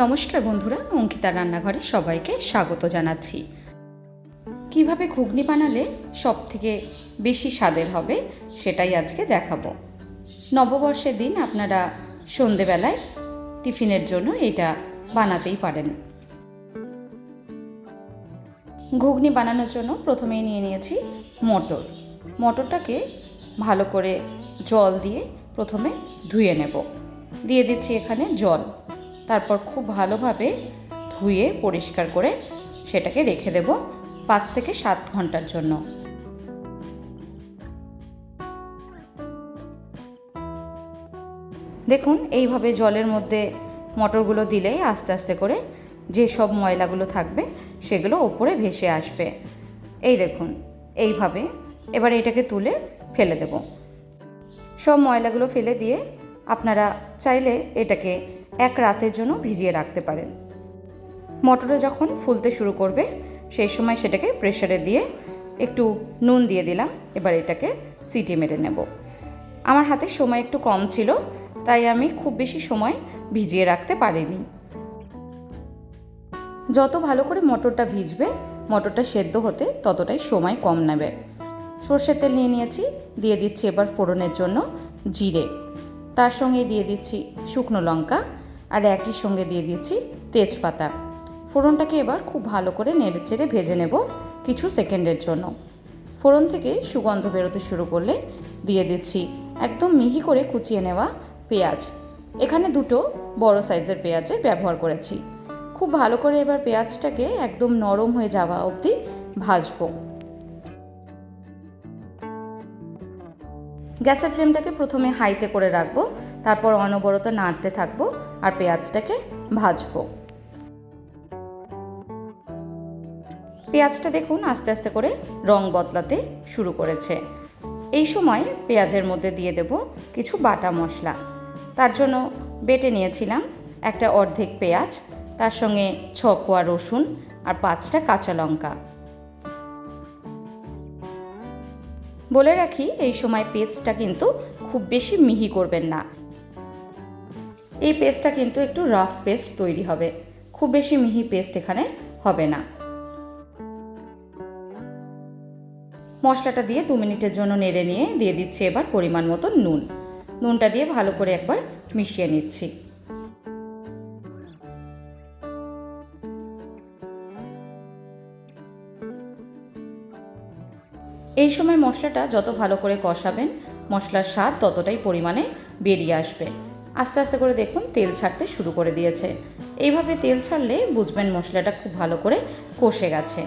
নমস্কার বন্ধুরা, অঙ্কিতার রান্নাঘরে সবাইকে স্বাগত জানাচ্ছি। কীভাবে ঘুগনি বানালে সব থেকে বেশি স্বাদের হবে সেটাই আজকে দেখাবো। নববর্ষের দিন আপনারা সন্ধেবেলায় টিফিনের জন্য এটা বানাতেই পারেন। ঘুগনি বানানোর জন্য প্রথমেই নিয়ে নিয়েছি মটর। মটরটাকে ভালো করে জল দিয়ে প্রথমে ধুয়ে নেব। দিয়ে দিচ্ছি এখানে জল। তারপর খুব ভালোভাবে ধুয়ে পরিষ্কার করে সেটাকে রেখে দেব পাঁচ থেকে সাত ঘণ্টার জন্য। দেখুন, এইভাবে জলের মধ্যে মটরগুলো দিলেই আস্তে আস্তে করে যে সব ময়লাগুলো থাকবে সেগুলো ওপরে ভেসে আসবে। এই দেখুন, এইভাবে এবার এটাকে তুলে ফেলে দেব। সব ময়লাগুলো ফেলে দিয়ে আপনারা চাইলে এটাকে এক রাতের জন্য ভিজিয়ে রাখতে পারেন। মটরে যখন ফুলতে শুরু করবে, সেই সময় সেটাকে প্রেশারে দিয়ে একটু নুন দিয়ে দিলাম, এবার এটাকে সিটি মেরে নেব। আমার হাতে সময় একটু কম ছিল, তাই আমি খুব বেশি সময় ভিজিয়ে রাখতে পারিনি। যত ভালো করে মটরটা ভিজবে, মটরটা সেদ্ধ হতে ততটাই সময় কম নেবে। সর্ষের তেল নিয়ে নিয়েছি, দিয়ে দিচ্ছি এবার ফোড়নের জন্য জিরে। তার সঙ্গে দিয়ে দিচ্ছি শুকনো লঙ্কা আর একই সঙ্গে দিয়ে দিচ্ছি তেজপাতা। ফোড়নটাকে এবার খুব ভালো করে নেড়ে চেড়ে ভেজে নেব কিছু সেকেন্ডের জন্য। ফোড়ন থেকে সুগন্ধ বেরোতে শুরু করলে দিয়ে দিচ্ছি একদম মিহি করে কুচিয়ে নেওয়া পেঁয়াজ। এখানে দুটো বড় সাইজের পেঁয়াজের ব্যবহার করেছি। খুব ভালো করে এবার পেঁয়াজটাকে একদম নরম হয়ে যাওয়া অবধি ভাজবো। গ্যাসের ফ্লেমটাকে প্রথমে হাইতে করে রাখব, তারপর অনবরত নাড়তে থাকব। আর পেঁয়াজটাকে ভাজবো। পেঁয়াজটা দেখুন আস্তে আস্তে করে রং বদলাতে শুরু করেছে। এই সময় পেঁয়াজের মধ্যে দিয়ে দেব কিছু বাটা মশলা। তার জন্য বেটে নিয়েছিলাম একটা অর্ধেক পেঁয়াজ, তার সঙ্গে ছ কোয়া রসুন আর পাঁচটা কাঁচা লঙ্কা। বলে রাখি, এই সময় পেস্টটা কিন্তু খুব বেশি মিহি করবেন না। এই পেস্টটা কিন্তু একটু রাফ পেস্ট তৈরি হবে। খুব বেশি মিহি পেস্ট এখানে হবে না। মশলাটা দিয়ে দু মিনিটের জন্য নেড়ে নিয়ে দিয়ে দিচ্ছি এবার পরিমাণ মতো নুন। নুনটা দিয়ে ভালো করে একবার মিশিয়ে নিচ্ছি। এই সময় মশলাটা যত ভালো করে কষাবেন, মশলার স্বাদ ততটাই পরিমাণে বেরিয়ে আসবে। আস্তে আস্তে করে দেখুন তেল ছাড়তে শুরু করে দিয়েছে। এইভাবে তেল ছাড়লে বুঝবেন মশলাটা খুব ভালো করে কষে গেছে।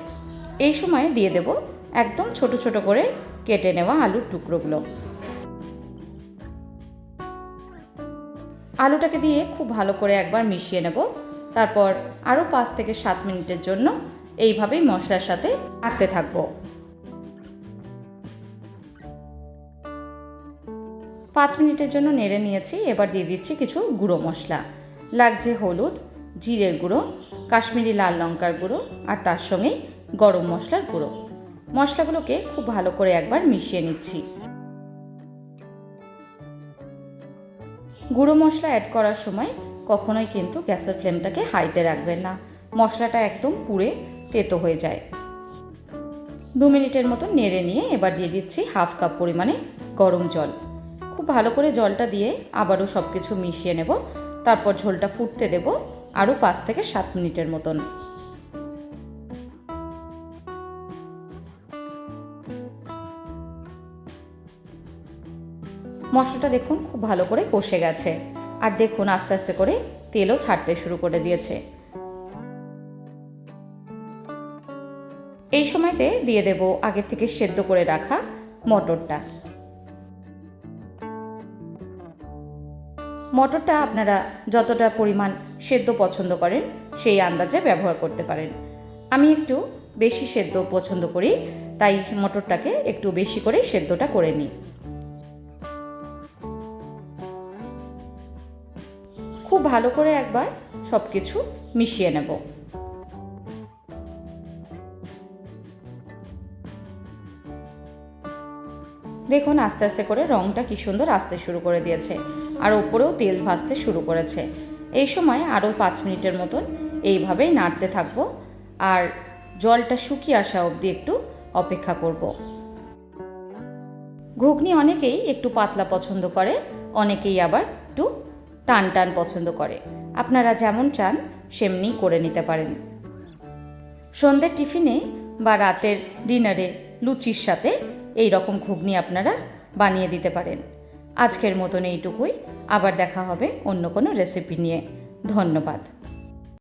এই সময় দিয়ে দেব একদম ছোট ছোট করে কেটে নেওয়া আলুর টুকরোগুলো। আলুটাকে দিয়ে খুব ভালো করে একবার মিশিয়ে নেব। তারপর আরও পাঁচ থেকে সাত মিনিটের জন্য এইভাবেই মশলার সাথে আটতে থাকব। পাঁচ মিনিটের জন্য নেড়ে নিয়েছি, এবার দিয়ে দিচ্ছি কিছু গুঁড়ো মশলা। লাগছে হলুদ, জিরের গুঁড়ো, কাশ্মীরি লাল লঙ্কার গুঁড়ো, আর তার সঙ্গে গরম মশলার গুঁড়ো। মশলাগুলোকে খুব ভালো করে একবার মিশিয়ে নিচ্ছি। গুঁড়ো মশলা অ্যাড করার সময় কখনোই কিন্তু গ্যাসের ফ্লেমটাকে হাইতে রাখবেন না। মশলাটা একদম পুড়ে তেতো হয়ে যায়। দু মিনিটের মতো নেড়ে নিয়ে এবার দিয়ে দিচ্ছি হাফ কাপ পরিমাণে গরম জল। খুব ভালো করে জলটা দিয়ে আবারও সব কিছু মিশিয়ে নেব। তারপর ঝোলটা ফুটতে দেব আরও পাঁচ থেকে সাত মিনিটের মতন। মশলাটা দেখুন খুব ভালো করে কষে গেছে। আর দেখুন আস্তে আস্তে করে তেলও ছাড়তে শুরু করে দিয়েছে। এই সময়তে দিয়ে দেব আগের থেকে সেদ্ধ করে রাখা মটরটা। মটরটা আপনারা যতটা পরিমাণ সেদ্ধ পছন্দ করেন, সেই আন্দাজে ব্যবহার করতে পারেন। আমি একটু বেশি সেদ্ধ পছন্দ করি, তাই মটরটাকে একটু বেশি করে সেদ্ধটা করে নিই। খুব ভালো করে একবার সব কিছু মিশিয়ে নেব। দেখুন আস্তে আস্তে করে রঙটা কি সুন্দর আসতে শুরু করে দিয়েছে আর ওপরেও তেল ভাজতে শুরু করেছে। এই সময় আরও পাঁচ মিনিটের মতন এইভাবেই নাড়তে থাকব আর জলটা শুকিয়ে আসা অবধি একটু অপেক্ষা করব। ঘুগনি অনেকেই একটু পাতলা পছন্দ করে, অনেকেই আবার একটু টান টান পছন্দ করে। আপনারা যেমন চান সেমনি করে নিতে পারেন। সন্ধ্যের টিফিনে বা রাতের ডিনারে লুচির সাথে এই রকম ঘুগনি আপনারা বানিয়ে দিতে পারেন। আজকের মতন এইটুকুই। আবার দেখা হবে অন্য কোনো রেসিপি নিয়ে। ধন্যবাদ।